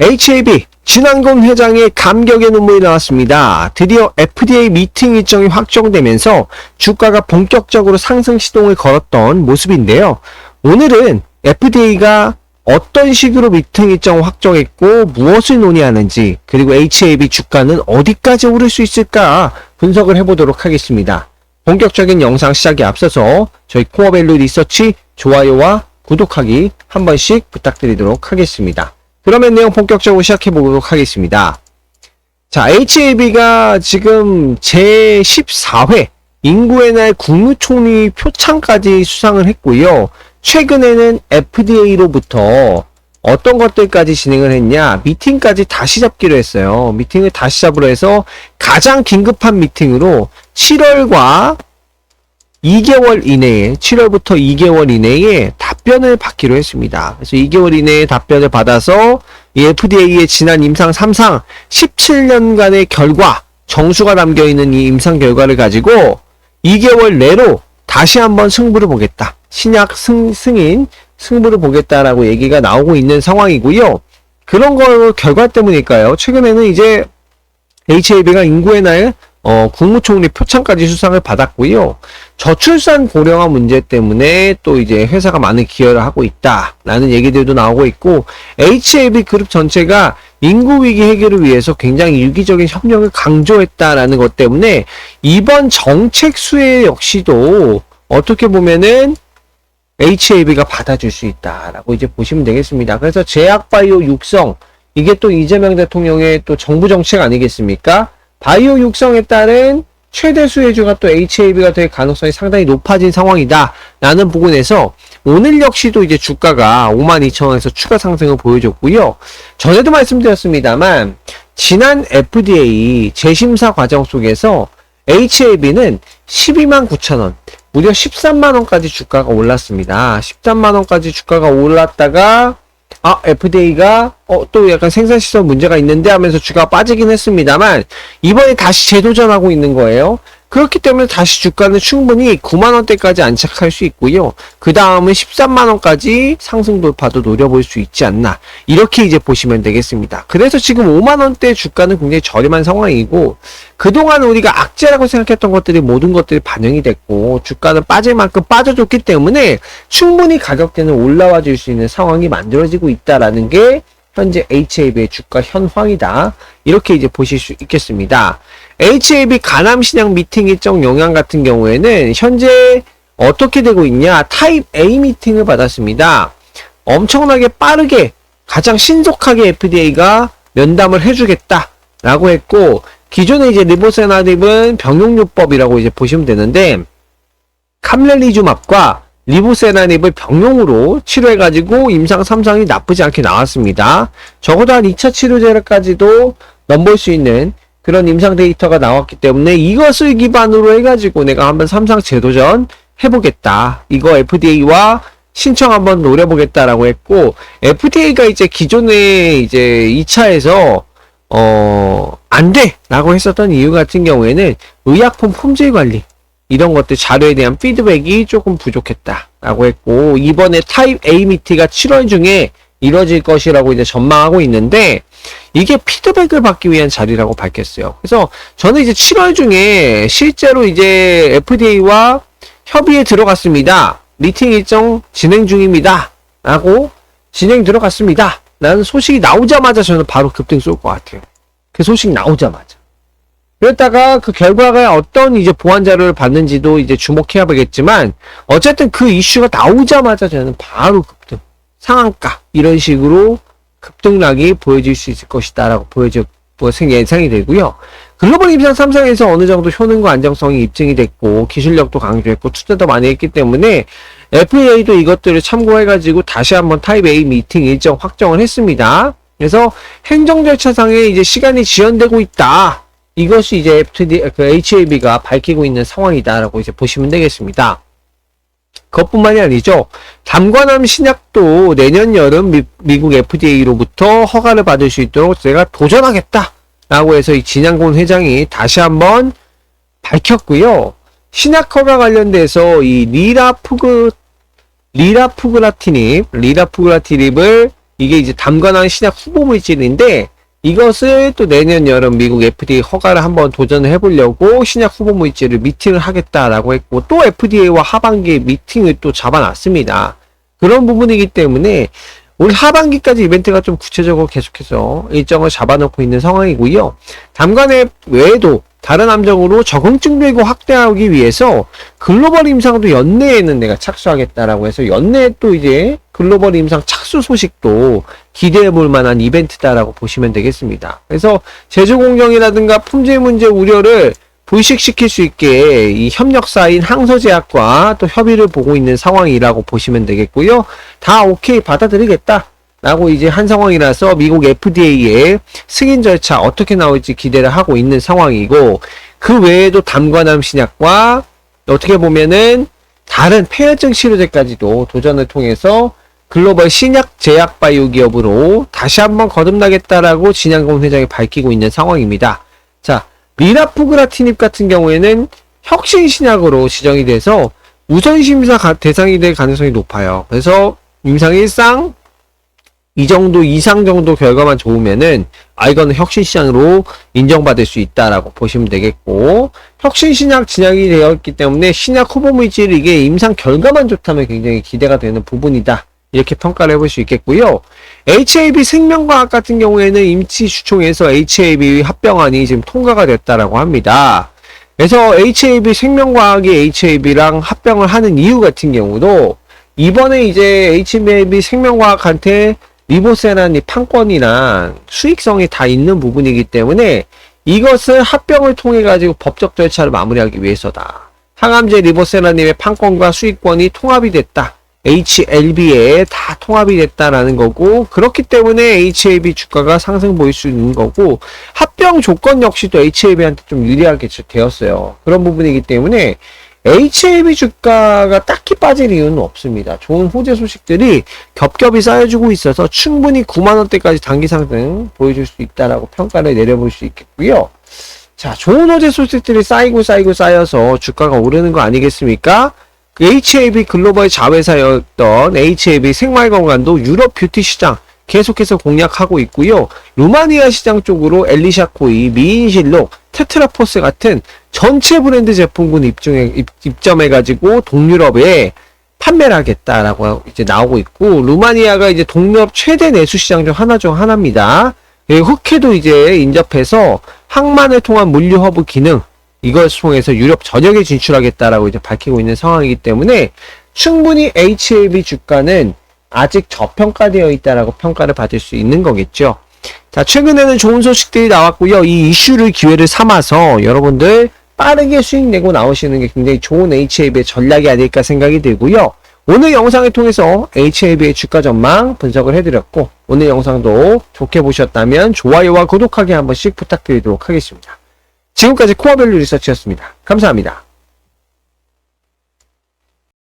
HAB 진한곤 회장의 감격의 눈물이 나왔습니다. 드디어 FDA 미팅 일정이 확정되면서 주가가 본격적으로 상승 시동을 걸었던 모습인데요. 오늘은 FDA가 어떤 식으로 미팅 일정 확정했고 무엇을 논의하는지 그리고 HAB 주가는 어디까지 오를 수 있을까 분석을 해보도록 하겠습니다. 본격적인 영상 시작에 앞서서 저희 코어밸류 리서치 좋아요와 구독하기 한 번씩 부탁드리도록 하겠습니다. 그러면 내용 본격적으로 시작해 보도록 하겠습니다. 자, HAB가 지금 제14회 인구의 날 국무총리 표창까지 수상을 했고요. 최근에는 FDA로부터 어떤 것들까지 진행을 했냐, 미팅까지 다시 잡기로 했어요. 미팅을 다시 잡으로 해서 가장 긴급한 미팅으로 7월과 2개월 이내에 7월부터 2개월 이내에 답변을 받기로 했습니다. 그래서 2개월 이내에 답변을 받아서 이 FDA의 지난 임상 3상 17년간의 결과 정수가 담겨 있는 이 임상 결과를 가지고 2개월 내로 다시 한번 승부를 보겠다. 신약 승, 승인 승부를 보겠다라고 얘기가 나오고 있는 상황이고요. 그런 거 결과 때문일까요? 최근에는 이제 HAB가 인구의 날 어, 국무총리 표창까지 수상을 받았고요. 저출산 고령화 문제 때문에 또 이제 회사가 많은 기여를 하고 있다라는 얘기들도 나오고 있고 HAB 그룹 전체가 인구 위기 해결을 위해서 굉장히 유기적인 협력을 강조했다라는 것 때문에 이번 정책 수혜 역시도 어떻게 보면은 HAB가 받아줄 수 있다라고 이제 보시면 되겠습니다. 그래서 제약바이오 육성 이게 또 이재명 대통령의 또 정부 정책 아니겠습니까? 바이오 육성에 따른 최대 수혜주가 또 HAB가 될 가능성이 상당히 높아진 상황이다. 라는 부분에서 오늘 역시도 이제 주가가 52,000원에서 추가 상승을 보여줬고요. 전에도 말씀드렸습니다만 지난 FDA 재심사 과정 속에서 HAB는 12만 9천원, 무려 13만원까지 주가가 올랐습니다. 13만원까지 주가가 올랐다가 아, FDA가 어, 또 약간 생산시설 문제가 있는데 하면서 주가가 빠지긴 했습니다만 이번에 다시 재도전하고 있는 거예요. 그렇기 때문에 다시 주가는 충분히 9만원대까지 안착할 수 있고요. 그 다음은 13만원까지 상승 돌파도 노려볼 수 있지 않나. 이렇게 이제 보시면 되겠습니다. 그래서 지금 5만원대 주가는 굉장히 저렴한 상황이고, 그동안 우리가 악재라고 생각했던 것들이 모든 것들이 반영이 됐고, 주가는 빠질 만큼 빠져줬기 때문에 충분히 가격대는 올라와 줄 수 있는 상황이 만들어지고 있다라는 게 현재 HAB의 주가 현황이다. 이렇게 이제 보실 수 있겠습니다. HAB 가남 신약 미팅 일정 영향 같은 경우에는 현재 어떻게 되고 있냐 타입 A 미팅을 받았습니다. 엄청나게 빠르게 가장 신속하게 FDA가 면담을 해주겠다 라고 했고 기존에 이제 리보세나립은 병용요법이라고 이제 보시면 되는데 캄렐리주맙과 리보세나립을 병용으로 치료해가지고 임상 3상이 나쁘지 않게 나왔습니다. 적어도 한 2차 치료제까지도 넘볼 수 있는 그런 임상 데이터가 나왔기 때문에 이것을 기반으로 해가지고 내가 한번 3상 재도전 해보겠다. 이거 FDA와 신청 한번 노려보겠다라고 했고, FDA가 이제 기존에 이제 2차에서, 어, 안 돼! 라고 했었던 이유 같은 경우에는 의약품 품질 관리, 이런 것들 자료에 대한 피드백이 조금 부족했다라고 했고, 이번에 타입 A 미티가 7월 중에 이뤄질 것이라고 이제 전망하고 있는데, 이게 피드백을 받기 위한 자리라고 밝혔어요. 그래서 저는 이제 7월 중에 실제로 이제 FDA와 협의에 들어갔습니다. 미팅 일정 진행 중입니다. 라고 진행 들어갔습니다. 라는 소식이 나오자마자 저는 바로 급등 쏠 것 같아요. 그 소식 나오자마자. 그랬다가 그 결과가 어떤 이제 보완 자료를 받는지도 이제 주목해야 보겠지만 어쨌든 그 이슈가 나오자마자 저는 바로 급등. 상한가. 이런 식으로 급등락이 보여질 수 있을 것이다라고 보여져 뭐 예상이 되고요. 글로벌 임상 3상에서 어느 정도 효능과 안정성이 입증이 됐고 기술력도 강조했고 투자도 많이 했기 때문에 FA도 이것들을 참고해가지고 다시 한번 타입 A 미팅 일정 확정을 했습니다. 그래서 행정 절차상에 이제 시간이 지연되고 있다. 이것이 이제 FD, 그 HAB가 밝히고 있는 상황이다라고 이제 보시면 되겠습니다. 그것뿐만이 아니죠. 담관암 신약도 내년 여름 미, 국 FDA로부터 허가를 받을 수 있도록 제가 도전하겠다. 라고 해서 이 진양곤 회장이 다시 한번 밝혔고요. 신약 허가 관련돼서 이 리라푸그, 리라푸그라티닙, 리라푸그라티닙을 이게 이제 담관한 신약 후보 물질인데 이것을 또 내년 여름 미국 FDA 허가를 한번 도전을 해보려고 신약 후보 물질을 미팅을 하겠다라고 했고 또 FDA와 하반기에 미팅을 또 잡아놨습니다. 그런 부분이기 때문에 올 하반기까지 이벤트가 좀 구체적으로 계속해서 일정을 잡아놓고 있는 상황이고요. 담관앱 외에도 다른 함정으로 적응증 도 확대하기 위해서 글로벌 임상도 연내에는 내가 착수하겠다라고 해서 연내에 또 이제 글로벌 임상 착수 소식도 기대해 볼 만한 이벤트다라고 보시면 되겠습니다. 그래서 제조 공정이라든가 품질 문제 우려를 불식시킬 수 있게 이 협력사인 항서제약과 또 협의를 보고 있는 상황이라고 보시면 되겠고요. 다 오케이 받아들이겠다. 라고 이제 한 상황이라서 미국 FDA의 승인 절차 어떻게 나올지 기대를 하고 있는 상황이고 그 외에도 담관암 신약과 어떻게 보면은 다른 폐혈증 치료제까지도 도전을 통해서 글로벌 신약 제약 바이오 기업으로 다시 한번 거듭나겠다라고 진양공 회장이 밝히고 있는 상황입니다. 자, 미라푸그라티닙 같은 경우에는 혁신 신약으로 지정이 돼서 우선 심사 가- 대상이 될 가능성이 높아요. 그래서 임상 1상 이 정도 이상 정도 결과만 좋으면은 아 이거는 혁신 신약으로 인정받을 수 있다라고 보시면 되겠고 혁신 신약 진약이 되었기 때문에 신약 후보 물질 이게 임상 결과만 좋다면 굉장히 기대가 되는 부분이다. 이렇게 평가를 해볼 수 있겠고요. HAB 생명과학 같은 경우에는 임치주총에서 HAB 합병안이 지금 통과가 됐다라고 합니다. 그래서 HAB 생명과학이 HAB랑 합병을 하는 이유 같은 경우도 이번에 이제 HAB 생명과학한테 리보세라니 판권이나 수익성이 다 있는 부분이기 때문에 이것을 합병을 통해 가지고 법적 절차를 마무리하기 위해서다. 항암제 리보세라님의 판권과 수익권이 통합이 됐다. HLB에 다 통합이 됐다라는 거고 그렇기 때문에 HAB 주가가 상승 보일 수 있는 거고 합병 조건 역시도 HAB한테 좀 유리하게 되었어요. 그런 부분이기 때문에 HAB 주가가 딱히 빠질 이유는 없습니다. 좋은 호재 소식들이 겹겹이 쌓여주고 있어서 충분히 9만 원대까지 단기 상승 보여줄 수 있다라고 평가를 내려볼 수 있겠고요. 자, 좋은 호재 소식들이 쌓이고 쌓이고 쌓여서 주가가 오르는 거 아니겠습니까? 그 HAB 글로벌 자회사였던 HAB 생활건강도 유럽 뷰티 시장 계속해서 공략하고 있고요. 루마니아 시장 쪽으로 엘리샤코이, 미인실록, 테트라포스 같은 전체 브랜드 제품군 입중해, 입, 입점해가지고 동유럽에 판매를 하겠다라고 이제 나오고 있고, 루마니아가 이제 동유럽 최대 내수 시장 중 하나 중 하나입니다. 예, 흑해도 이제 인접해서 항만을 통한 물류 허브 기능, 이걸 통해서 유럽 전역에 진출하겠다라고 이제 밝히고 있는 상황이기 때문에 충분히 HLB 주가는 아직 저평가되어 있다라고 평가를 받을 수 있는 거겠죠. 자, 최근에는 좋은 소식들이 나왔고요. 이 이슈를 기회를 삼아서 여러분들 빠르게 수익 내고 나오시는 게 굉장히 좋은 HLB의 전략이 아닐까 생각이 들고요. 오늘 영상을 통해서 HLB의 주가 전망 분석을 해드렸고, 오늘 영상도 좋게 보셨다면 좋아요와 구독하기 한 번씩 부탁드리도록 하겠습니다. 지금까지 코어밸류 리서치였습니다. 감사합니다.